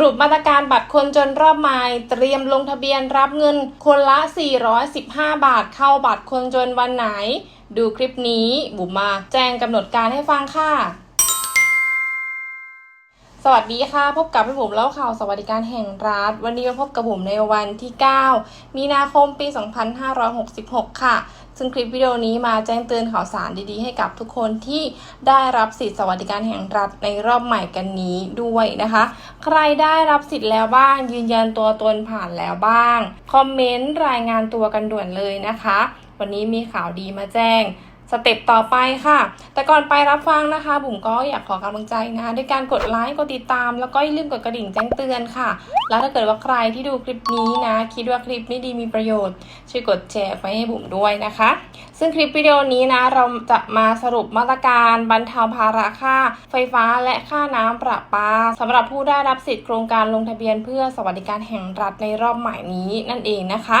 รุปมาตรการบัตรคนจนรอบใหม่เตรียมลงทะเบียนรับเงินคนละ 415 บาทเข้าบัตรคนจนวันไหน ดูคลิปนี้บุ๋มมาแจ้งกำหนดการให้ฟังค่ะ วัสดีค่ะ พบกับพี่บุ๋มเล่าข่าวสวัสดิการแห่งรัฐ วันนี้มาพบกับบุ๋มในวันที่ 9 มีนาคมปี 2566 ค่ะ ซึ่งคลิปวิดีโอนี้มาแจ้งเตือนข่าวสารดีๆ ให้กับทุกคนที่ได้รับสิทธิสวัสดิการแห่งรัฐในรอบใหม่กันนี้ด้วยนะคะ ใครได้รับสิทธิ์แล้วบ้าง ยืนยันตัวตนผ่านแล้วบ้าง คอมเมนต์รายงานตัวกันด่วนเลยนะคะ วันนี้มีข่าวดีมาแจ้ง สเต็ปต่อไปค่ะ แต่ก่อนไปรับฟังนะคะ บุ๋มก็อยากขอกำลังใจนะคะด้วยการกดไลค์ กดติดตาม แล้วก็อย่าลืมกดกระดิ่งแจ้งเตือนค่ะ แล้วถ้าเกิดว่าใครที่ดูคลิปนี้นะ คิดว่าคลิปนี้ดีมีประโยชน์ ช่วยกดแชร์ไปให้บุ๋มด้วยนะคะ ซึ่งคลิปวิดีโอนี้นะ เราจะมาสรุปมาตรการบรรเทาภาระค่า ไฟฟ้าและค่าน้ำประปาสำหรับผู้ได้รับสิทธิโครงการลงทะเบียน เพื่อสวัสดิการแห่งรัฐในรอบใหม่นี้นั่นเองนะคะ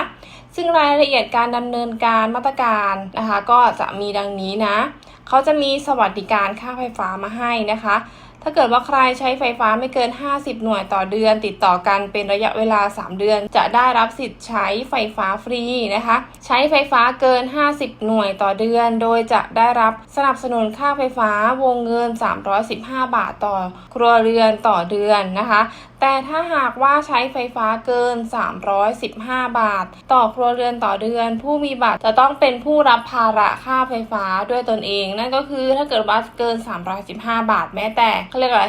ซึ่งรายละเอียดการดำเนินการมาตรการนะคะ ก็จะมีดังนี้นะ เขาจะมีสวัสดิการค่าไฟฟ้ามาให้นะคะ ถ้าเกิดว่าใครใช้ไฟฟ้าไม่เกิน 50 หน่วยต่อเดือน ติดต่อกันเป็นระยะเวลา 3 เดือน จะได้รับสิทธิ์ใช้ไฟฟ้าฟรีนะคะ ใช้ไฟฟ้าเกิน 50 หน่วยต่อเดือน โดยจะได้รับสนับสนุนค่าไฟฟ้าวงเงิน 315 บาทต่อครัวเรือนต่อเดือนนะคะแต่ถ้าหากว่าใช้ไฟฟ้าเกิน 315 บาท ต่อครัวเรือนต่อเดือน ผู้มีบัตรจะต้องเป็นผู้รับภาระค่าไฟฟ้าด้วยตนเอง นั่นก็คือถ้าเกิดว่าเกิน 315 บาทแม้แต่เขาเรียกว่า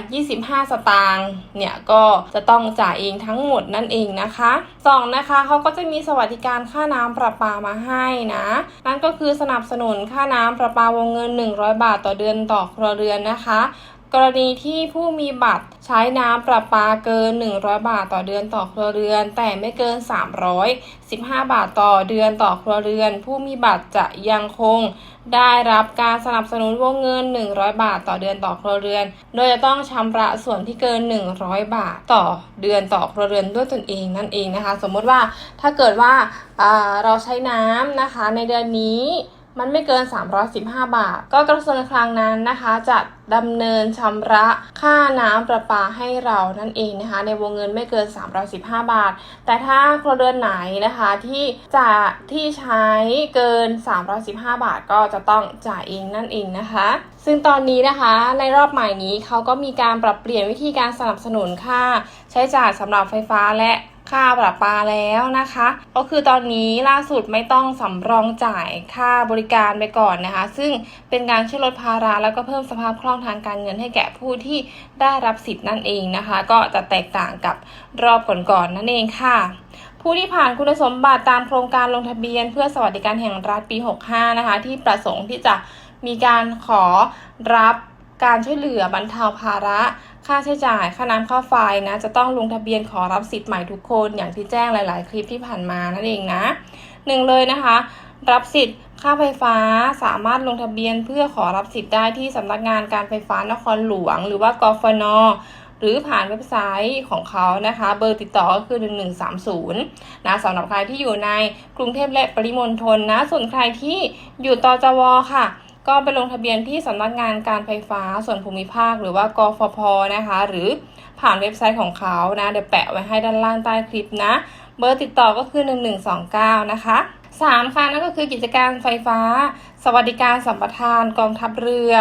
25 สตางค์เนี่ยก็จะต้องจ่ายเองทั้งหมดนั่นเองนะคะสองนะคะเขาก็จะมีสวัสดิการค่าน้ำประปามาให้นะนั่นก็คือสนับสนุนค่าน้ำประปาวงเงิน 100 บาทต่อเดือนต่อครัวเรือนนะคะ กรณีที่ผู้มีบัตรใช้น้ำประปาเกิน 100 บาทต่อเดือนต่อครัวเรือน แต่ไม่เกิน 315 บาทต่อเดือนต่อครัวเรือน ผู้มีบัตรจะยังคงได้รับการสนับสนุนวงเงิน 100 บาทต่อเดือนต่อครัวเรือน โดยจะต้องชำระส่วนที่เกิน 100 บาทต่อเดือนต่อครัวเรือนด้วยตนเองนั่นเองนะคะ สมมติว่าถ้าเกิดว่าเราใช้น้ำนะคะในเดือนนี้ มันไม่เกิน 315 บาท ก็กระทรวงการคลังนั้นนะคะจะดำเนินชำระค่าน้ำประปาให้เรานั่นเองนะคะ ในวงเงินไม่เกิน 315 บาท แต่ถ้าครัวเรือนไหนนะคะที่จะที่ใช้เกิน 315 บาทก็จะต้องจ่ายเองนั่นเองนะคะ ซึ่งตอนนี้นะคะในรอบใหม่นี้เขาก็มีการปรับเปลี่ยนวิธีการสนับสนุนค่า ใช้จ่ายสำหรับไฟฟ้าและ ค่าประปาแล้วนะคะ ก็คือตอนนี้ล่าสุดไม่ต้องสำรองจ่ายค่าบริการไปก่อนนะคะ ซึ่งเป็นการช่วยลดภาระแล้วก็เพิ่มสภาพคล่องทางการเงินให้แก่ผู้ที่ได้รับสิทธิ์นั่นเองนะคะ ก็จะแตกต่างกับรอบก่อนๆนั่นเองค่ะผู้ที่ผ่านคุณสมบัติตามโครงการลงทะเบียน เพื่อสวัสดิการแห่งรัฐปี 65 นะคะ ที่ประสงค์ที่จะมีการขอรับการช่วยเหลือบรรเทาภาระ ค่าใช้จ่าย ค่าน้ำค่าไฟนะ จะต้องลงทะเบียนขอรับสิทธิ์ใหม่ทุกคนอย่างที่แจ้งหลาย ๆ คลิปที่ผ่านมานั่นเองนะหนึ่งเลยนะคะ รับสิทธิ์ค่าไฟฟ้าสามารถลงทะเบียนเพื่อขอรับสิทธิ์ได้ที่สำนักงานการไฟฟ้านครหลวง หรือว่ากฟนหรือผ่านเว็บไซต์ของเขานะคะ เบอร์ติดต่อก็คือ 1130 นะสำหรับใครที่อยู่ในกรุงเทพและปริมณฑลนะ ส่วนใครที่อยู่ตจวค่ะ ก็ไปลงทะเบียนที่สำนักงานการไฟฟ้าส่วนภูมิภาค หรือว่ากฟพนะคะ หรือผ่านเว็บไซต์ของเขานะ เดี๋ยวแปะไว้ให้ด้านล่างใต้คลิปนะ เบอร์ติดต่อก็คือ 1129 นะคะ 3 ค่ะนั่นก็คือกิจการไฟฟ้า สวัสดิการสัมปทานกองทัพเรือ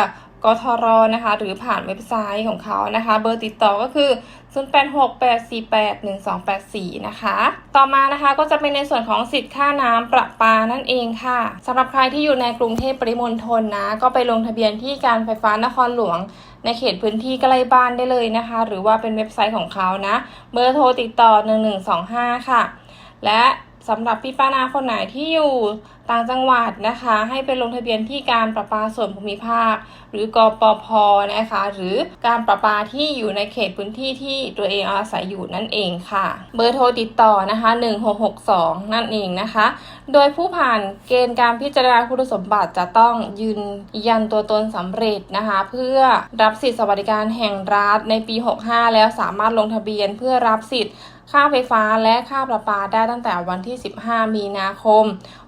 กทรนะคะ หรือผ่านเว็บไซต์ของเขานะคะ เบอร์ติดต่อก็คือ 0868481284 นะคะ ต่อมานะคะก็จะเป็นในส่วนของสิทธิ์ค่าน้ำประปานั่นเองค่ะสำหรับใครที่อยู่ในกรุงเทพปริมณฑลนะ ก็ไปลงทะเบียนที่การไฟฟ้านครหลวง ในเขตพื้นที่ใกล้บ้านได้เลยนะคะ หรือว่าเป็นเว็บไซต์ของเขานะ เบอร์โทรติดต่อ 1125 ค่ะ และสำหรับพี่ป้านาคนไหนที่อยู่ ต่างจังหวัดนะคะ ให้ไปลงทะเบียนที่การประปาส่วนภูมิภาค หรือกปพนะคะ หรือการประปาที่อยู่ในเขตพื้นที่ที่ตัวเองอาศัยอยู่นั่นเองค่ะ เบอร์โทรติดต่อนะคะ1662 นั่นเองนะคะ โดยผู้ผ่านเกณฑ์การพิจารณาคุณสมบัติจะต้องยืนยันตัวตนสำเร็จนะคะ เพื่อรับสิทธิสวัสดิการแห่งรัฐในปี 65 แล้วสามารถลงทะเบียนเพื่อรับสิทธิ์ค่าไฟฟ้าและค่าประปาได้ตั้งแต่วันที่ 15 มีนาคม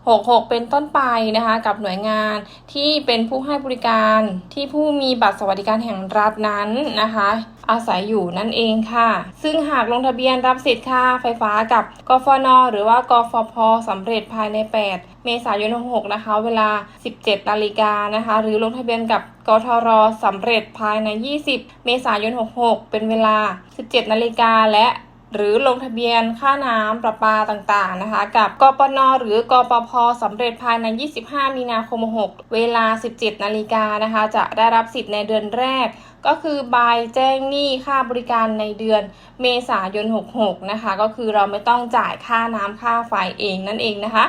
66 เป็นต้นไปนะคะ กับหน่วยงานที่เป็นผู้ให้บริการที่ผู้มีบัตรสวัสดิการแห่งรัฐนั้นนะคะ อาศัยอยู่นั่นเองค่ะ ซึ่งหากลงทะเบียนรับสิทธิ์ค่าไฟฟ้ากับกฟน หรือว่ากฟพสำเร็จภายใน 8 เมษายน 66 นะคะ เวลา 17นาฬิกานะคะ หรือลงทะเบียนกับกทรสำเร็จภายใน 20 เมษายน 66 เป็นเวลา 17นาฬิกาและ หรือลงทะเบียนค่าน้ำประปาต่างๆนะคะ กับกปนหรือกปพสำเร็จภายใน 25 มีนาคม 6 เวลา 17 นาฬิกานะคะ จะได้รับสิทธิ์ในเดือนแรก ก็คือใบแจ้งหนี้ค่าบริการในเดือนเมษายน 66 นะคะ ก็คือเราไม่ต้องจ่ายค่าน้ำค่าไฟเองนั่นเองนะคะ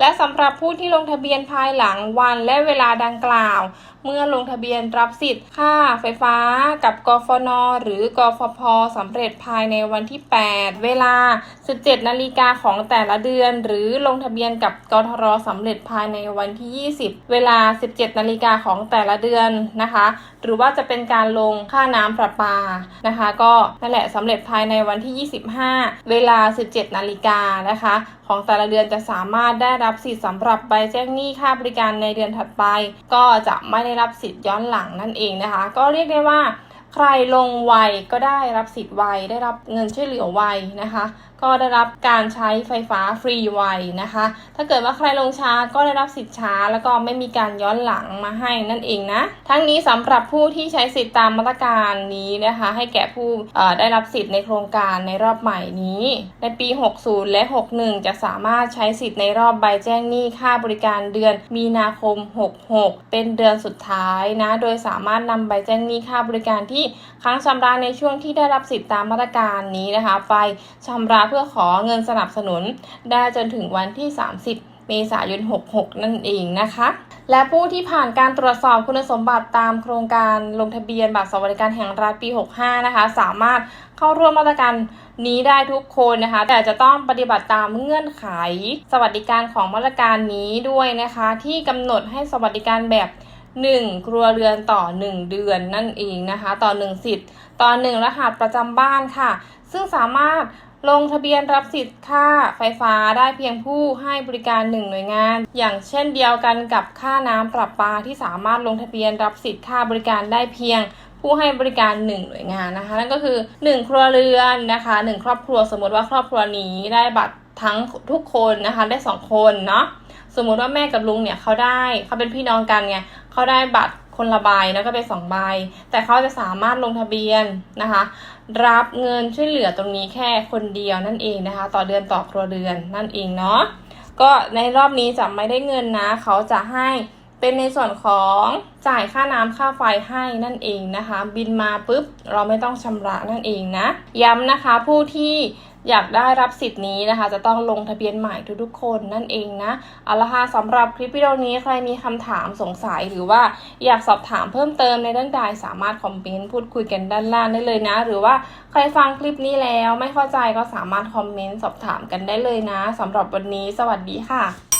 และสำหรับผู้ที่ลงทะเบียนภายหลังวันและเวลาดังกล่าว เมื่อลงทะเบียนรับสิทธิ์ค่าไฟฟ้ากับกฟน หรือกฟพสำเร็จภายในวันที่ 8 เวลา 17 นาฬิกาของแต่ละเดือน หรือลงทะเบียนกับกทรสำเร็จภายในวันที่ 20 เวลา 17 นาฬิกาของแต่ละเดือนนะคะ หรือว่าจะเป็นการลงค่าน้ำประปานะคะ ก็นั่นแหละสำเร็จภายในวันที่ 25 เวลา 17 นาฬิกานะคะ ของแต่ละเดือนจะสามารถได้รับสิทธิ์สำหรับใบแจ้งหนี้ค่าบริการในเดือนถัดไป ก็จะไม่ได้รับสิทธิ์ย้อนหลังนั่นเองนะคะ ก็เรียกได้ว่า ใครลงไวก็ได้รับสิทธิ์ไวได้รับเงินช่วยเหลือไวนะคะ ก็ได้รับการใช้ไฟฟ้าฟรีไวนะคะ ถ้าเกิดว่าใครลงช้าก็ได้รับสิทธิ์ช้า แล้วก็ไม่มีการย้อนหลังมาให้นั่นเองนะ ทั้งนี้สำหรับผู้ที่ใช้สิทธิ์ตามมาตรการนี้นะคะ ให้แก่ผู้ได้รับสิทธิ์ในโครงการในรอบใหม่นี้ ในปี 60 และ 61 จะสามารถใช้สิทธิ์ในรอบใบแจ้งหนี้ค่าบริการเดือนมีนาคม 66 เป็นเดือนสุดท้ายนะ โดยสามารถนำใบแจ้งหนี้ค่าบริการที่ค้างชำระในช่วงที่ได้รับสิทธิตามมาตรการนี้นะคะไปชำระเพื่อขอเงินสนับสนุน ได้จนถึงวันที่ 30เมษายน 66 นั่นเองนะคะ และผู้ที่ผ่านการตรวจสอบคุณสมบัติตามโครงการลงทะเบียนบัตรสวัสดิการแห่งรัฐปี 65 นะคะ สามารถเข้าร่วมมาตรการนี้ได้ทุกคนนะคะ แต่จะต้องปฏิบัติตามเงื่อนไข สวัสดิการของมาตรการนี้ด้วยนะคะ ที่กำหนดให้สวัสดิการแบบ 1 ครัวเรือนต่อ 1 เดือนนั่นเองนะคะ ต่อ 1 สิทธิ์ ต่อ 1 รหัสประจำบ้านค่ะ ซึ่งสามารถลงทะเบียนรับสิทธิ์ค่าไฟฟ้าได้เพียงผู้ให้บริการหนึ่งหน่วยงาน อย่างเช่นเดียวกันกับค่าน้ำประปาที่สามารถลงทะเบียนรับสิทธิ์ค่าบริการได้เพียงผู้ให้บริการหนึ่งหน่วยงานนะคะ นั่นก็คือ 1 ครัวเรือนนะคะ 1 ครอบครัวสมมติว่าครอบครัวนี้ได้บัตรทั้งทุกคนนะคะได้ 2 คนเนาะ สมมุติว่าแม่กับลุงเนี่ยเขาได้เขาเป็นพี่น้องกันไงเขาได้บัตรคนละใบแล้วก็เป็นสองใบ แต่เขาจะสามารถลงทะเบียนนะคะ รับเงินช่วยเหลือตรงนี้แค่คนเดียวนั่นเองนะคะ ต่อเดือนต่อครัวเรือนนั่นเองเนาะก็ในรอบนี้จะไม่ได้เงินนะเขาจะให้เป็นในส่วนของจ่ายค่าน้ำค่าไฟให้นั่นเองนะคะ บินมาปุ๊บเราไม่ต้องชำระนั่นเองนะ ย้ำนะคะผู้ที่ อยากได้รับสิทธิ์นี้นะคะ จะต้องลงทะเบียนใหม่ทุกๆคนนั่นเองนะเอาละค่ะสำหรับคลิปวิดีโอนี้ใครมีคำถามสงสัยหรือว่าอยากสอบถามเพิ่มเติมในด้านใดสามารถคอมเมนต์พูดคุยกันด้านล่างได้เลยนะ หรือว่าใครฟังคลิปนี้แล้วไม่เข้าใจก็สามารถคอมเมนต์สอบถามกันได้เลยนะสำหรับวันนี้สวัสดีค่ะ